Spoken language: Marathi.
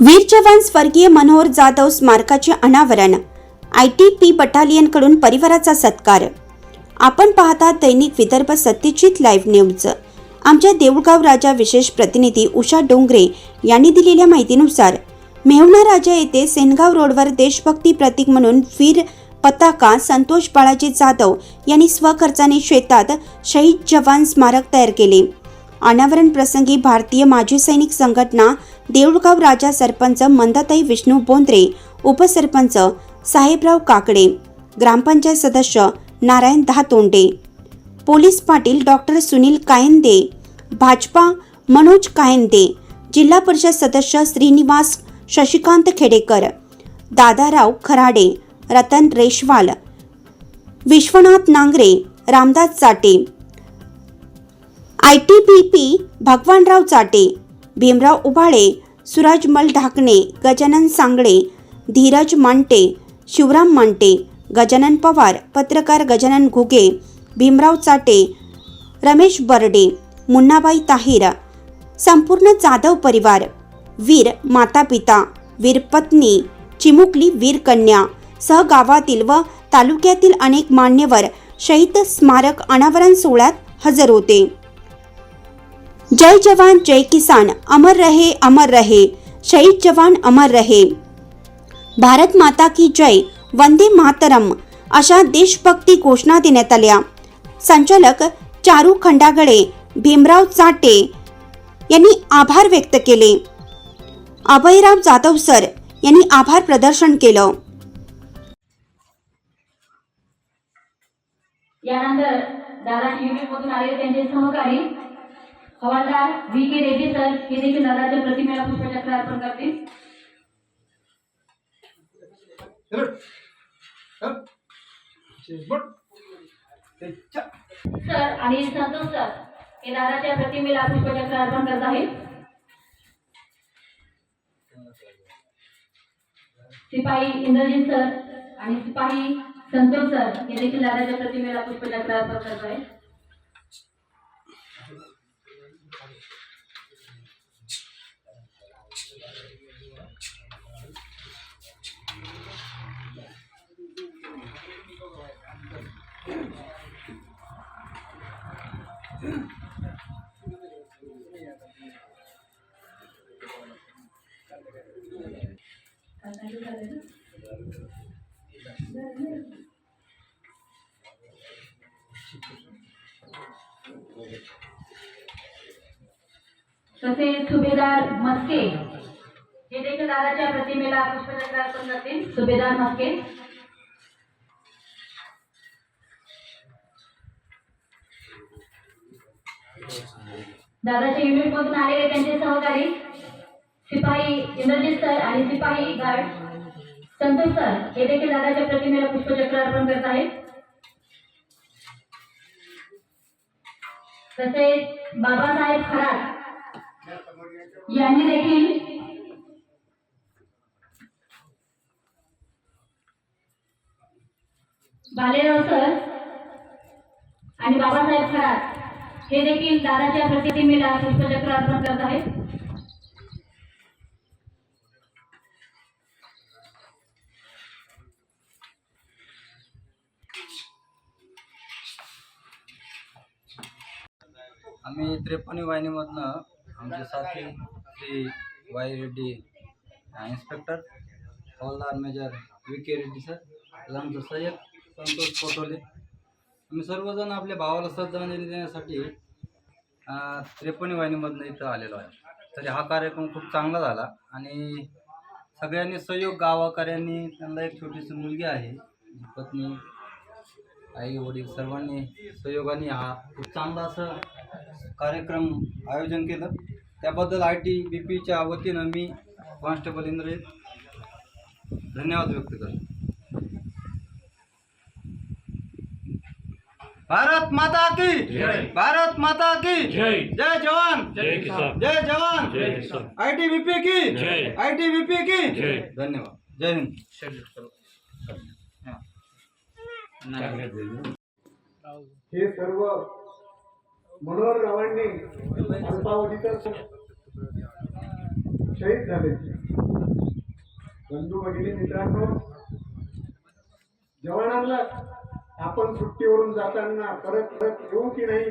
वीर जवान स्वर्गीय मनोहर जाधव स्मारकाचे अनावरण. आय टी पी बटालियनकडून परिवाराचा सत्कार. आपण पाहता दैनिक विदर्भ सत्यजित लाईव्ह न्यूज. आमच्या देऊळगाव राजा विशेष प्रतिनिधी उषा डोंगरे यांनी दिलेल्या माहितीनुसार मेहुणा राजा येथे सेनगाव रोडवर देशभक्ती प्रतीक म्हणून वीर पताका संतोष बाळाजी जाधव यांनी स्वखर्चाने शेतात शहीद जवान स्मारक तयार केले. अनावरण प्रसंगी भारतीय माजी सैनिक संघटना देऊळगाव राजा सरपंच मंदाताई विष्णू बोंद्रे उपसरपंच साहेबराव काकडे ग्रामपंचायत सदस्य नारायण दहातोंडे पोलीस पाटील डॉक्टर सुनील कायंदे भाजपा मनोज कायंदे जिल्हा परिषद सदस्य Shrinivas Shashikant Khedekar Dadarao Kharade Ratan Reshwal Vishwanath Nangare Ramdas Chate I T P P Bhagwanrao Chate Bhimrao Ubhale Surajmal Dhakne Gajanan Sangle Dhiraj Mante Shivram Mante Gajanan Pawar पत्रकार गजानन घुगे भीमराव चाटे रमेश बर्डे मुन्नाबाई ताहिर संपूर्ण जाधव परिवार वीर माता पिता वीर पत्नी चिमुकली वीर कन्या सहगावातील व तालुक्यातील अनेक मान्यवर शहीद स्मारक अनावरण सोहळ्यात हजर होते. जय जवान जय किसान अमर रहे अमर रहे शहीद जवान अमर रहे। भारत माता की जय वंदे मातरम अशा देशभक्ती घोषणा देण्यात आल्या. संचालक चारू खंडागळे भीमराव चाटे यांनी आभार व्यक्त केले. अभयराव जाधव सर यांनी आभार प्रदर्शन केलं. यानंतर दादा मधून आलेले त्यांचे सहकारी हवालदार व्ही के रेड्डी सर हे देखील दादाच्या प्रतिमेला पुष्पचक्र अर्पण करतील. सर आणि संतोष सर हे दादाच्या प्रतिमेला पुष्पचक्र अर्पण करत आहेत. सिपाही इंद्रजित सर आणि सिपाही संतोष सर हे देखील दादाच्या प्रतिमेला पुष्पचक्र अर्पण करत आहेत. तसेच सुभेदार मस्के हे देखील दादाच्या प्रतिमेला पुष्पचक्र अर्पण करतील. सुभेदार मस्के. दादाच्या युनिट मधून आलेले त्यांचे सहकारी शिपाई इंद्रजित सर आणि शिपाई गार्ड संतोष सर हे देखील दादाच्या प्रतिमेला पुष्पचक्र अर्पण करत आहेत. तसेच बाबासाहेब खरात यांनी देखील बालेराव सर आणि बाबासाहेब खरात हे देखील दादाच्या प्रतिमेला पुष्पचक्र अर्पण करत आहेत. आम्ही त्रेपन्न वाहिनीमधनं आमचे साथी श्री वाय रेड्डी इन्स्पेक्टर हवालदार major V K Reddy sir तसंच आमचं सय्यद संतोष पोटोले आम्ही सर्वजण आपल्या भावाला श्रद्धांजली देण्यासाठी अं, त्रेपन्न वाहिनीमधनं इथं आलेलो आहे. तरी हा कार्यक्रम खूप चांगला झाला आणि सगळ्यांनी सहयोग गावाकऱ्यांनी त्यांना एक छोटीशी मुलगी आहे पत्नी आई वडील सर्वांनी सहयोगाने हा खूप चांगला असं कार्यक्रम आयोजन केलं त्याबद्दल आय टी बी पीच्या वतीनं मी कॉन्स्टेबल इंद्रजित धन्यवाद व्यक्त करतो भारत माता की जय. भारत माता की जय. जय जवान जय किसान. जय जवान जय किसान. आय टी बी पी की जय. आय टी बी पी की जय. धन्यवाद जय हिंद हे सर्व मनोहर गावांनी अल्पावधीतच शहीद झाले. बंधू भगिनी मित्रांनो जवानांना आपण सुट्टीवरून जाताना परत परत येऊ की नाही?